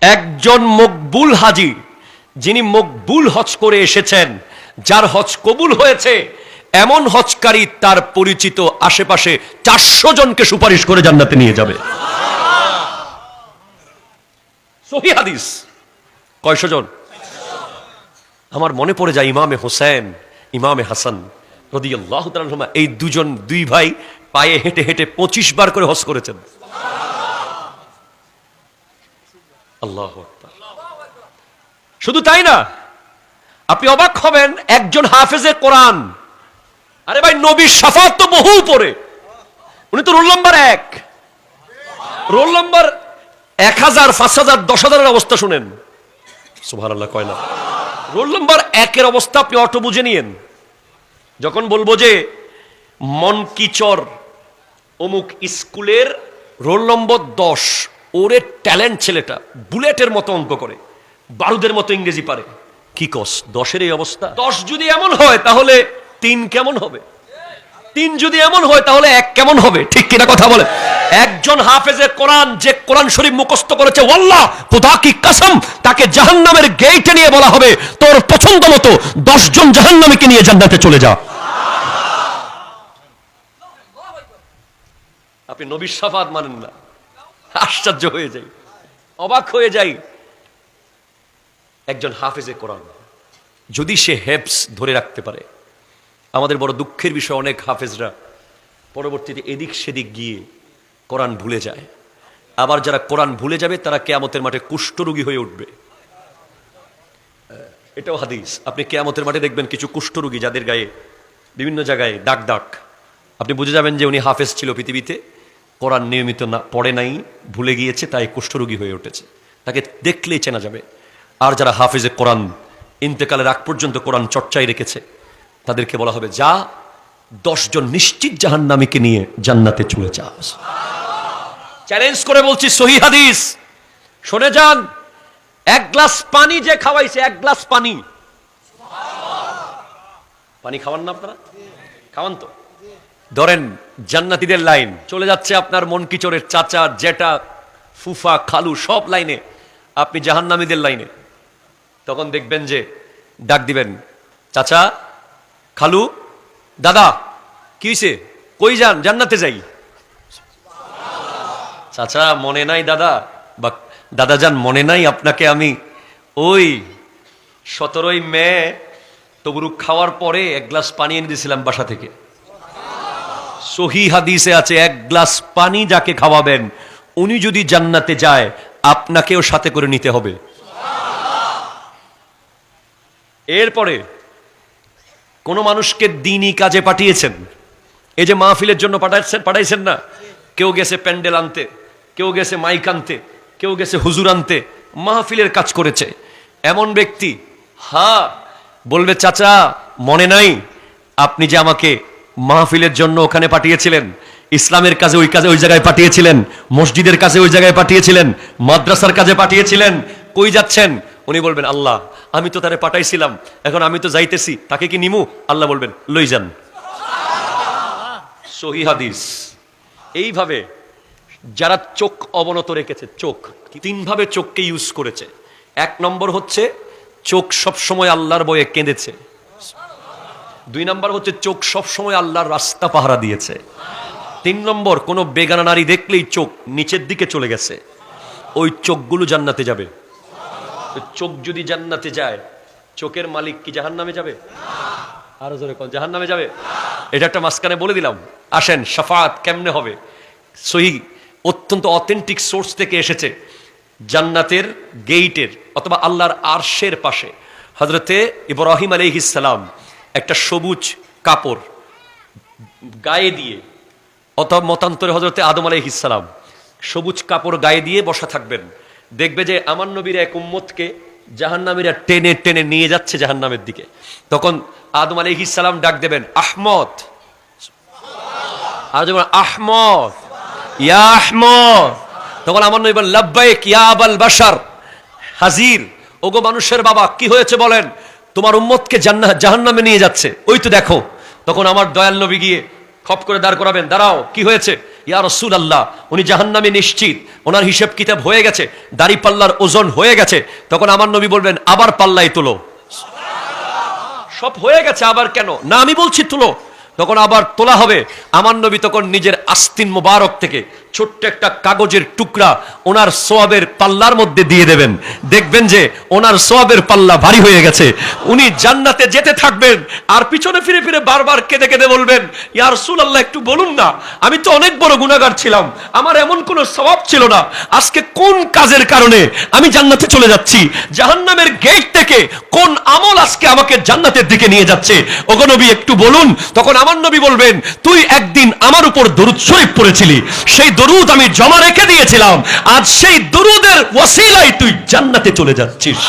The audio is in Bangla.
একজন মকবুল হাজি, যিনি মকবুল হজ করে এসেছেন, যার হজ কবুল হয়েছে, এমন হজকারী তার পরিচিত আশেপাশে চারশো জনকে সুপারিশ করে জান্নাতে নিয়ে যাবে। হাদিস। কয়শো জন? আমার মনে পড়ে যায় ইমামে হোসেন ইমামে হাসান রদিয়াল্লাহ এই দুজন দুই ভাই পায়ে হেঁটে হেঁটে পঁচিশ বার করে হজ করেছেন। আল্লাহ শুধু তাই না, আপনি অবাক হবেন, একজন হাফেজে কোরআন। আরে ভাই, নবীর সাফাত তো বহু উপরে। উনি তো রোল নম্বর এক। রোল নম্বর এক হাজার, পাঁচ হাজার, দশ হাজারের অবস্থা শুনেন। সুভার আল্লাহ কয় না? রোল নম্বর একের অবস্থা আপনি অটো বুঝে নিয়েন। যখন বলব যে, মনকিচর অমুক স্কুলের রোল নম্বর দশ ওরে ট্যালেন্ট ছেলেটা বুলেটের মতো অঙ্ক করে বারুদের মতো ইংরেজি পারে। কি কস দশের এই অবস্থা? দশ যদি এমন হয় তাহলে তিন কেমন হবে? তিন যদি এমন হয় তাহলে এক কেমন হবে? ঠিক কিনা কথা বলে? একজন হাফেজে কোরআন যে কোরআন শরীফ মুখস্থ করেছে ওয়াল্লাহ খোদা কি কসম তাকে জাহান্নামের গেইটে নিয়ে বলা হবে তোর পছন্দ মতো দশ জন জাহান্নামীকে নিয়ে জান্নাতে চলে যা। আপনি নবীর সাফাত মানেন না। আশ্চর্য হয়ে যাই, অবাক হয়ে যাই। একজন হাফেজে কোরআন, যদি সে হেপস ধরে রাখতে পারে, আমাদের বড় দুঃখের বিষয় অনেক হাফেজরা পরবর্তীতে এদিক সেদিক গিয়ে কোরআন ভুলে যায়। আবার যারা কোরআন ভুলে যাবে, তারা কেয়ামতের মাঠে কুষ্ঠরোগী হয়ে উঠবে। এটাও হাদিস। আপনি কেয়ামতের মাঠে দেখবেন কিছু কুষ্ঠরোগী যাদের গায়ে বিভিন্ন জায়গায় ডাক ডাক আপনি বুঝে যাবেন যে উনি হাফেজ ছিল পৃথিবীতে। কোরআন নিয়মিত না পড়ে নাই, ভুলে গিয়েছে, তাই কুষ্ঠরোগী হয়ে উঠেছে। তাকে দেখলেই চেনা যাবে। আর যারা হাফেজে কোরআন, ইন্তেকালের আগ পর্যন্ত কোরআন চর্চায় রেখেছে, তাদেরকে বলা হবে, যা দশজন নিশ্চিত জাহান্নামীকে নিয়ে জান্নাতে চলে যা। চ্যালেঞ্জ করে বলছি, সহি হাদিস। শুনে যান, এক গ্লাস পানি যে খাওয়াইছে, এক গ্লাস পানি। পানি খাওয়ান না আপনারা? খাওয়ান তো? ধরেন, জান্নাতীদের লাইন। চলে যাচ্ছে আপনার মন কিচোরের চাচা জেটা ফুফা, খালু, সব লাইনে। আপনি জাহান্নামীদের লাইনে। তখন দেখবেন যে, ডাক দিবেন, চাচা, খালু, দাদা, কি হয়েছে কই যান? জান্নাতে যাই। চাচা, মনে নাই দাদা, বা দাদা যান, মনে নাই আপনাকে আমি। ওই সতেরোই মে তবরুক খাওয়ার পরে এক গ্লাস পানি এনে দিয়েছিলাম বাসা থেকে। সহি হাদিসে আছে, এক গ্লাস পানি যাকে খাওয়াবেন, উনি যদি জান্নাতে যায়, আপনাকেও সাথে করে নিতে হবে। এরপরে, কোন মানুষকে দিনই কাজে পাঠিয়েছেন। এই যে মাহফিলের জন্য পাঠাচ্ছেন পাঠাইছেন না? কেউ গেছে প্যান্ডেল আনতে, কেউ গেছে মাইক আনতে, কেউ গেছে হুজুর আনতে, মাহফিলের কাজ করেছে। এমন ব্যক্তি হা বলবে, চাচা, মনে নাই, আপনি যে আমাকে মাহফিলের জন্য ওখানে পাঠিয়েছিলেন। ইসলামের কাজে ওই কাজে ওই জায়গায় পাঠিয়েছিলেন। মসজিদের কাজে ওই জায়গায় পাঠিয়েছিলেন। মাদ্রাসার কাজে পাঠিয়েছিলেন। কই যাচ্ছেন? উনি বলবেন, আল্লাহ, আমি তো তারে পাঠাইছিলাম। এখন আমি তো যাইতেছি। তাকে কি নিমু? আল্লাহ বলবেন, লই যান। হাদিস। এইভাবে যারা চোখ অবনত রেখেছে, চোখ, তিনভাবে চোখকে ইউজ করেছে। এক নম্বর হচ্ছে, চোখ সবসময় আল্লাহর বয়ে কেঁদেছে। দুই নম্বর হচ্ছে চোখ সবসময় আল্লাহর রাস্তা পাহারা দিয়েছে। তিন নম্বর, কোনো বেগানা নারী দেখলেই চোখ নিচের দিকে চলে গেছে। ওই চোখগুলো জান্নাতে যাবে। চোখ যদি জান্নাতে যায়, চোখের মালিক কি জাহান নামে যাবে? আরও জোরে কোন জাহান নামে যাবে? এটা একটা মাঝখানে বলে দিলাম। আসেন সাফাত কেমনে হবে? সহি, অত্যন্ত অথেন্টিক সোর্স থেকে এসেছে। জান্নাতের গেইটের অথবা আল্লাহর আরশের পাশে। হজরতে ইব্রাহিম আলহিসাম একটা সবুজ কাপড় গায়ে দিয়ে, অথবা মতান্তরে হজরতে আদম আলহিসাম সবুজ কাপড় গায়ে দিয়ে বসা থাকবেন। দেখবে যে আমার নবীর এক উম্মতকে জাহান্নামীরা টেনে টেনে নিয়ে যাচ্ছে জাহান্নামের দিকে। তখন আদম আলহিসাম ডাক দেবেন, আহমদ। আর যেমন আহমদ। ইয়া আহমদ। তখন আমার নবী লাব্বাইক ইয়া আবাল বাশার। হাজির। ওগো মানুষের বাবা, কি হয়েছে বলেন? তোমার উম্মতকে জান্নাত জাহান্নামে নিয়ে যাচ্ছে। ওই তো দেখো, তখন আমার দয়াল নবী গিয়ে খপ করে দাঁড় করাবেন। দাঁড়াও, কি হয়েছে? ইয়া রসুল আল্লাহ উনি জাহান্নামে নিশ্চিত। ওনার হিসেব কিতাব হয়ে গেছে দাড়ি পাল্লার ওজন হয়ে গেছে। তখন আমার নবী বলবেন, আবার পাল্লাই তোলো। সব হয়ে গেছে, আবার কেন? না, আমি বলছি তুলো। তখন আবার তোলা হবে। আমার নবী তখন নিজের আস্তিন মোবারক থেকে ছোট্ট একটা কাগজের টুকরা ওনার সোয়াবের পাল্লার মধ্যে দিয়ে দেবেন। দেখবেন যে ওনার সোয়াবের পাল্লা ভারী হয়ে গেছে। উনি জান্নাতে যেতে থাকবেন আর পিছনে ফিরে ফিরে বারবার কেঁদে কেঁদে বলবেন ইয়ার সুল আল্লাহ একটু বলুন না, আমি তো অনেক বড় গুণাগার ছিলাম। আমার এমন কোনো স্বভাব ছিল না। আজকে কোন কাজের কারণে আমি জান্নাতে চলে যাচ্ছি? জাহান্নামের গেট থেকে কোন আমল আজকে আমাকে জান্নাতের দিকে নিয়ে যাচ্ছে? ওগো নবী, একটু বলুন। তখন আমার নবী বলবেন, তুই একদিন আমার উপর দরুদ শরীফ পড়েছিলি। সেই দরুদ আমি জমা রেখে দিয়েছিলাম। আজ সেই দরুদের ওয়াসিলাই তুই জান্নাতে চলে যাচ্ছিস।